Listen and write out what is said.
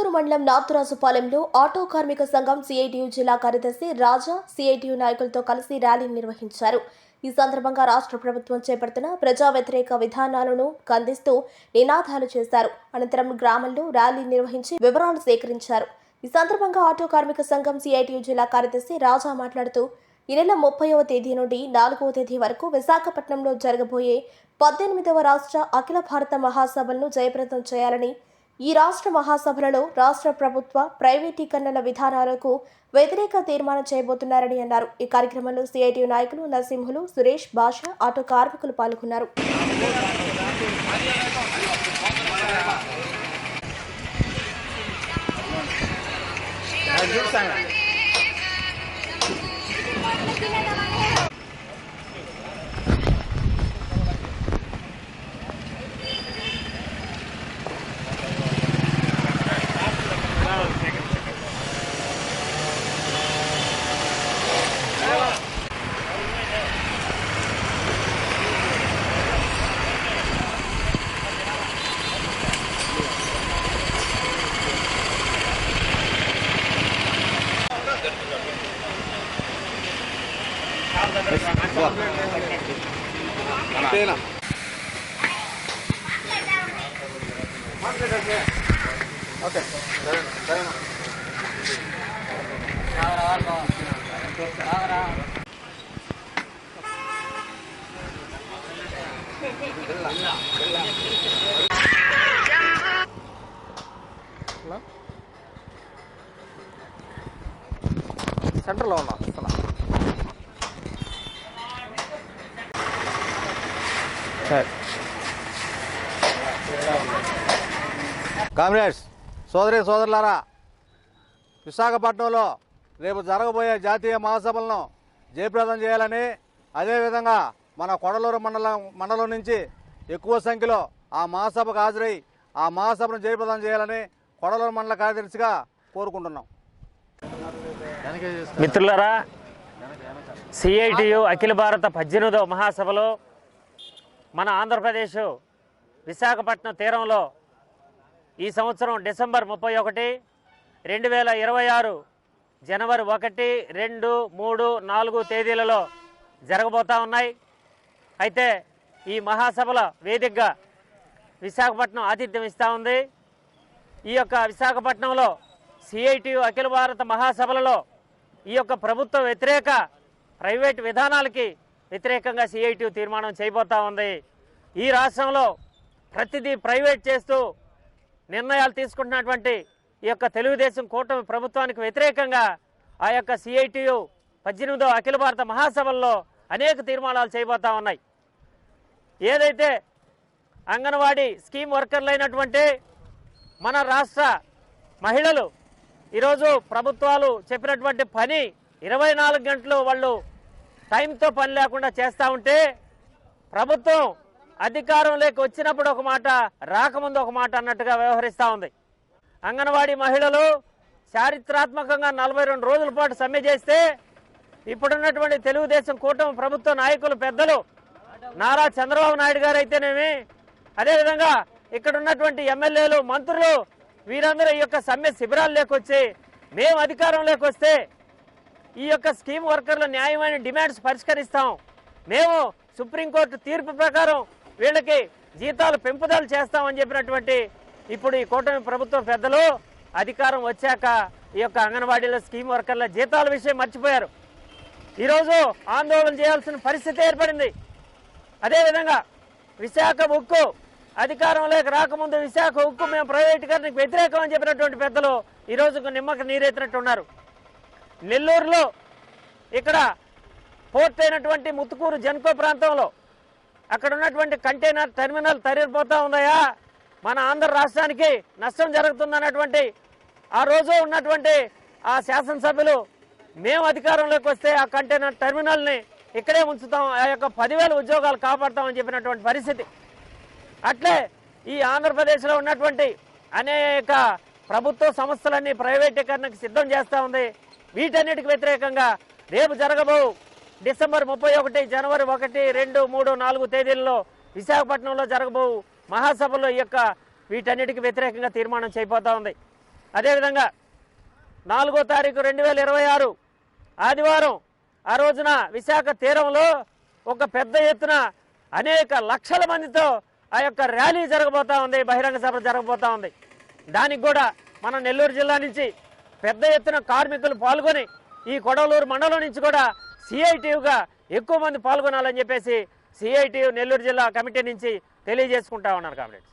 కొడవలూరు మండలం నాతురాజుపాలెంలో ఆటో కార్మిక సంఘం సిఐటియు జిల్లా కార్యదర్శి రాజా సిఐటియు నాయకులతో కలిసి ర్యాలీ నిర్వహించారు. ఈ సందర్భంగా రాష్ట్ర ప్రభుత్వం చేపడుతున్న ప్రజా వ్యతిరేక విధానాలను ఖండిస్తూ నినాదాలు చేశారు. అనంతరం గ్రామంలో ర్యాలీ నిర్వహించి వివరాలు సేకరించారు. ఈ సందర్భంగా ఆటో కార్మిక సంఘం సిఐటియు జిల్లా కార్యదర్శి రాజా మాట్లాడుతూ ఈ నెల ముప్పైవ తేదీ నుండి నాలుగవ తేదీ వరకు విశాఖపట్నంలో జరగబోయే పద్దెనిమిదవ రాష్ట్ర అఖిల భారత మహాసభలను జయప్రదం చేయాలని ఈ రాష్ట్ర మహాసభలలో రాష్ట్ర ప్రభుత్వ ప్రైవేటీకరణల విధానాలకు వ్యతిరేక తీర్మానం చేయబోతున్నారని అన్నారు. ఈ కార్యక్రమంలో సిఐటియు నాయకులు నరసింహులు సురేష్ భాష ఆటో కార్మికులు పాల్గొన్నారు. అంతేనా ఓకే సరే సరేనా సెంటర్లో ఉన్నా అసలు సరే. కామ్రేడ్స్ సోదరి సోదరులారా విశాఖపట్నంలో రేపు జరగబోయే జాతీయ మహాసభలను జయప్రదం చేయాలని అదేవిధంగా మన కొడలూరు మండలం మండలం నుంచి ఎక్కువ సంఖ్యలో ఆ మహాసభకు హాజరై ఆ మహాసభను జయప్రదం చేయాలని కొడలూరు మండల కార్యదర్శిగా కోరుకుంటున్నాం. మిత్రులారా సిఐటియు అఖిల భారత పద్దెనిమిదవ మహాసభలో మన ఆంధ్రప్రదేశ్ విశాఖపట్నం తీరంలో ఈ సంవత్సరం డిసెంబర్ ముప్పై ఒకటి రెండు వేల ఇరవై ఆరు జనవరి ఒకటి రెండు మూడు నాలుగు తేదీలలో జరగబోతా ఉన్నాయి. అయితే ఈ మహాసభల వేదికగా విశాఖపట్నం ఆతిథ్యం ఇస్తూ ఉంది. ఈ యొక్క విశాఖపట్నంలో సిఐటియు అఖిల భారత మహాసభలలో ఈ యొక్క ప్రభుత్వ వ్యతిరేక ప్రైవేట్ విధానాలకి వ్యతిరేకంగా సిఐటియు తీర్మానం చేయబోతా ఉంది. ఈ రాష్ట్రంలో ప్రతిదీ ప్రైవేట్ చేస్తూ నిర్ణయాలు తీసుకుంటున్నటువంటి ఈ యొక్క తెలుగుదేశం కూటమి ప్రభుత్వానికి వ్యతిరేకంగా ఆ యొక్క సిఐటియు పద్దెనిమిదో అఖిల భారత మహాసభల్లో అనేక తీర్మానాలు చేయబోతా ఉన్నాయి. ఏదైతే అంగన్వాడీ స్కీమ్ వర్కర్లు అయినటువంటి మన రాష్ట్ర మహిళలు ఈరోజు ప్రభుత్వాలు చెప్పినటువంటి పని ఇరవై నాలుగు గంటలు వాళ్ళు టైంతో పని లేకుండా చేస్తూ ఉంటే ప్రభుత్వం అధికారం లేక వచ్చినప్పుడు ఒక మాట రాకముందు ఒక మాట అన్నట్టుగా వ్యవహరిస్తూ ఉంది. అంగన్వాడీ మహిళలు చారిత్రాత్మకంగా నలభై రెండు రోజుల పాటు సమ్మె చేస్తే ఇప్పుడున్నటువంటి తెలుగుదేశం కూటమి ప్రభుత్వ నాయకులు పెద్దలు నారా చంద్రబాబు నాయుడు గారు అయితేనేమి అదేవిధంగా ఇక్కడ ఉన్నటువంటి ఎమ్మెల్యేలు మంత్రులు వీరందరూ ఈ యొక్క సమ్మె శిబిరాలు లేకొచ్చి మేము అధికారం లేకొస్తే ఈ యొక్క స్కీమ్ వర్కర్ల న్యాయమైన డిమాండ్స్ పరిష్కరిస్తాం. మేము సుప్రీంకోర్టు తీర్పు ప్రకారం వీళ్ళకి జీతాలు పెంపుదల చేస్తామని చెప్పినటువంటి ఇప్పుడు ఈ కూటమి ప్రభుత్వ పెద్దలు అధికారం వచ్చాక ఈ యొక్క అంగన్వాడీల స్కీమ్ వర్కర్ల జీతాల విషయం మర్చిపోయారు. ఈరోజు ఆందోళన చేయాల్సిన పరిస్థితి ఏర్పడింది. అదేవిధంగా విశాఖ ఉక్కు అధికారంలోకి రాకముందు విశాఖ ఉక్కు మేము ప్రైవేటీకరణకు వ్యతిరేకం అని చెప్పినటువంటి పెద్దలు ఈరోజు నిమ్మక నీరెత్తినట్టున్నారు. నెల్లూరులో ఇక్కడ పోర్ట్ అయినటువంటి ముత్తుకూరు జన్కో ప్రాంతంలో అక్కడ ఉన్నటువంటి కంటైనర్ టెర్మినల్ తరిగిపోతా ఉన్నాయా? మన ఆంధ్ర రాష్ట్రానికి నష్టం జరుగుతుందన్నటువంటి ఆ రోజు ఉన్నటువంటి ఆ శాసనసభ్యులు మేము అధికారంలోకి వస్తే ఆ కంటైనర్ టెర్మినల్ని ఇక్కడే ఉంచుతాం ఆ యొక్క పదివేల ఉద్యోగాలు కాపాడతామని చెప్పినటువంటి పరిస్థితి. అట్లే ఈ ఆంధ్రప్రదేశ్లో ఉన్నటువంటి అనేక ప్రభుత్వ సంస్థలన్నీ ప్రైవేటీకరణకు సిద్ధం చేస్తూ ఉంది. వీటన్నిటికి వ్యతిరేకంగా రేపు జరగబో డిసెంబర్ ముప్పై ఒకటి జనవరి ఒకటి రెండు మూడు నాలుగు తేదీల్లో విశాఖపట్నంలో జరగబో మహాసభలో ఈ యొక్క వీటన్నిటికి వ్యతిరేకంగా తీర్మానం చేయబోతా ఉంది. అదేవిధంగా నాలుగో తారీఖు రెండు వేల ఇరవై ఆరు ఆదివారం ఆ రోజున విశాఖ తీరంలో ఒక పెద్ద ఎత్తున అనేక లక్షల మందితో ఆ యొక్క ర్యాలీ జరగబోతా ఉంది బహిరంగ సభ జరగబోతా ఉంది. దానికి కూడా మన నెల్లూరు జిల్లా నుంచి పెద్ద ఎత్తున కార్మికులు పాల్గొని ఈ కొడవలూరు మండలం నుంచి కూడా సిఐటియుగా ఎక్కువ మంది పాల్గొనాలని చెప్పేసి సిఐటియు నెల్లూరు జిల్లా కమిటీ నుంచి తెలియజేసుకుంటా ఉన్నారు కాబట్టి.